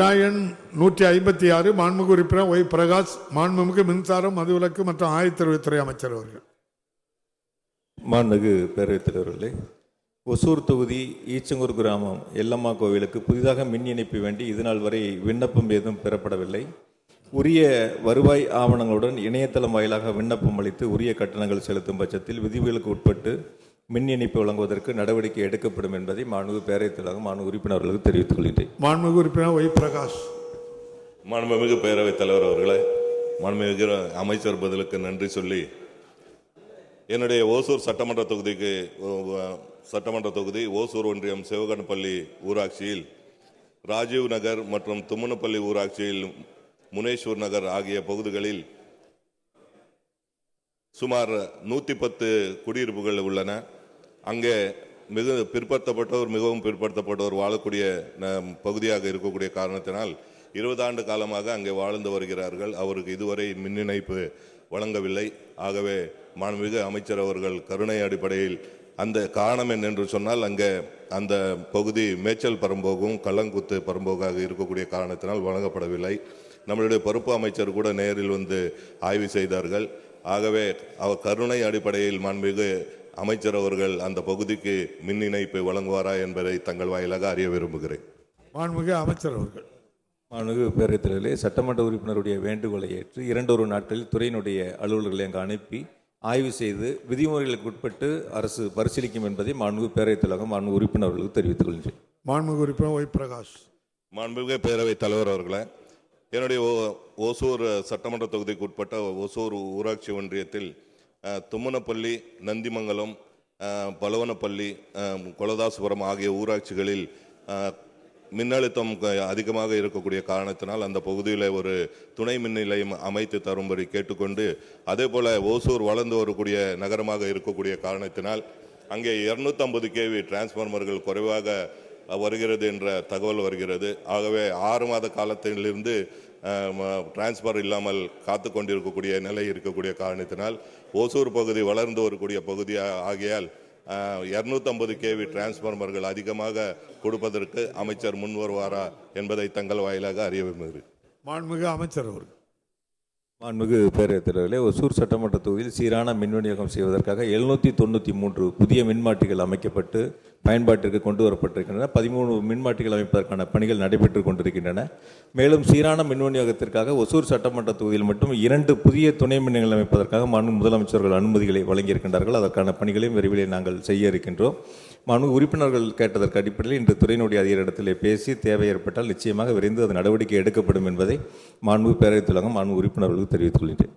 விராயன் நூற்றி ஐம்பத்தி ஆறு மாண்புமிகு உறுப்பினர் ஒய் பிரகாஷ் மாண்புமிகு மின்சாரம் மதுவிலக்கு மற்றும் ஆயத்தறிவுத்துறை அமைச்சர் அவர்கள். மாண்புமிகு பேரவைத் தலைவர்களே ஒசூர் தொகுதி ஈச்சங்கூர் கிராமம் எல்லம்மா கோவிலுக்கு புதிதாக மின் இணைப்பு வேண்டி இதுநாள் வரை விண்ணப்பம் ஏதும் பெறப்படவில்லை. உரிய வருவாய் ஆவணங்களுடன் இணையதளம் வாயிலாக விண்ணப்பம் அளித்து உரிய கட்டணங்கள் செலுத்தும் பட்சத்தில் விதிவுகளுக்கு உட்பட்டு மின் இணைப்பு வழங்குவதற்கு நடவடிக்கை எடுக்கப்படும் என்பதை மாண்புமிகு பேரவைத் தலைவர் மாண்பு உறுப்பினர்களுக்கு தெரிவித்துக் கொள்கிறேன் மாண்புமிகு உறுப்பினர் ஒய் பிரகாஷ். மாண்புமிகு பேரவைத் தலைவர் அவர்களே மாண்புமிகு அமைச்சர் பதிலுக்கு நன்றி சொல்லி என்னுடைய ஓசூர் சட்டமன்ற தொகுதிக்கு சட்டமன்ற தொகுதி ஓசூர் ஒன்றியம் சிவகணப்பள்ளி ஊராட்சியில் ராஜீவ் நகர் மற்றும் தும்மனப்பள்ளி ஊராட்சியில் முனேஸ்வர் நகர் ஆகிய பகுதிகளில் சுமார் நூற்றி பத்து குடியிருப்புகள் உள்ளன. அங்கே மிக பிற்படுத்தப்பட்டோர் மிகவும் பிற்படுத்தப்பட்டோர் வாழக்கூடிய ந- பகுதியாக இருக்கக்கூடிய காரணத்தினால் இருபது ஆண்டு காலமாக அங்கே வாழ்ந்து வருகிறார்கள். அவருக்கு இதுவரை மின் இணைப்பு வழங்கவில்லை. ஆகவே மாண்புமிகு அமைச்சர் அவர்கள் கருணை அடிப்படையில் அந்த காரணம் என்னென்று சொன்னால் அங்கே அந்த பகுதி மேய்ச்சல் பரம்போகும் கள்ளங்குத்து பரம்போகாக இருக்கக்கூடிய காரணத்தினால் வழங்கப்படவில்லை. நம்மளுடைய பொறுப்பு அமைச்சர் கூட நேரில் வந்து ஆய்வு செய்தார்கள். ஆகவே அவர் கருணை அடிப்படையில் மாண்புமிகு அமைச்சர் அவர்கள் அந்த பகுதிக்கு மின் இணைப்பு வழங்குவாரா என்பதை தங்கள் வாயிலாக அறிய விரும்புகிறேன். மாண்புமிகு அமைச்சர் அவர்கள். மாண்புமிகு பேரவைத் தலைவர்களே சட்டமன்ற உறுப்பினருடைய வேண்டுகோளை ஏற்று இரண்டொரு நாட்களில் துறையினுடைய அலுவலர்களை அங்கு அனுப்பி ஆய்வு செய்து விதிமுறைகளுக்கு உட்பட்டு அரசு பரிசீலிக்கும் என்பதை மாண்புமிகு பேரவைத் தலைவர் மாண்பு உறுப்பினர்களுக்கு தெரிவித்துக் கொள்கிறேன். மாண்புமிகு உறுப்பினர் ஒய் பிரகாஷ். மாண்புமிகு பேரவைத் தலைவர் அவர்களே என்னுடைய ஓ- ஓசூர் சட்டமன்ற தொகுதிக்கு உட்பட்ட ஓசூர் ஊராட்சி ஒன்றியத்தில் தும்மனப்பள்ளி நந்திமங்கலம் பலவனப்பள்ளி அஹ், கொலதாசுபுரம் ஆகிய ஊராட்சிகளில் மின்னழுத்தம் க- அதிகமாக இருக்கக்கூடிய காரணத்தினால் அந்த பகுதியில் ஒரு துணை மின் நிலையம் அமைத்து தரும்படி கேட்டுக்கொண்டு அதே போல் ஓசூர் வளர்ந்து வரக்கூடிய நகரமாக இருக்கக்கூடிய காரணத்தினால் அங்கே 250 கேவி டிரான்ஸ்ஃபார்மர்கள் குறைவாக வருகிறது என்ற தகவல் வருகிறது. ஆகவே ஆறு மாத காலத்திலிருந்து டிரான்ஸ்ஃபர் இல்லாமல் காத்து கொண்டிருக்கக்கூடிய நிலை இருக்கக்கூடிய காரணத்தினால் ஓசூர் பகுதி வளர்ந்து வரக்கூடிய பகுதியாக ஆகியால் ஆகையால் இரநூத்தம்பது கேவி டிரான்ஸ்ஃபார்மர்கள் அதிகமாக கொடுப்பதற்கு அமைச்சர் முன் வருவாரா என்பதை தங்கள் வாயிலாக அறிய விரும்புகிறேன். மாண்புமிகு அமைச்சர் அவர்கள். மாண்புமிகு பேரவைத் தலைவர்களே ஒசூர் சட்டமன்ற தொகுதியில் சீரான மின் விநியோகம் செய்வதற்காக எழுநூற்றி தொண்ணூற்றி மூன்று புதிய மின்மாட்டிகள் அமைக்கப்பட்டு பயன்பாட்டிற்கு கொண்டு வரப்பட்டிருக்கின்றன. பதிமூணு மின்மாட்டிகள் அமைப்பதற்கான பணிகள் நடைபெற்று கொண்டிருக்கின்றன. மேலும் சீரான மின் விநியோகத்திற்காக ஒசூர் சட்டமன்ற தொகுதியில் மட்டும் இரண்டு புதிய துணை மின் அமைப்பதற்காக மாண்பு முதலமைச்சர்கள் அனுமதிகளை வழங்கியிருக்கின்றார்கள். அதற்கான பணிகளையும் விரைவிலே நாங்கள் செய்ய இருக்கின்றோம். மாண்பு உறுப்பினர்கள் கேட்டதற்கு அடிப்படையில் இன்று துறையினுடைய அதிகாரிடத்திலே பேசி தேவை ஏற்பட்டால் நிச்சயமாக விரைந்து அது நடவடிக்கை எடுக்கப்படும் என்பதை மாண்பு பேரவைத் தலைவர் மாண்பு உறுப்பினர்களுக்கு தெரிவித்துக் கொள்கின்றேன்.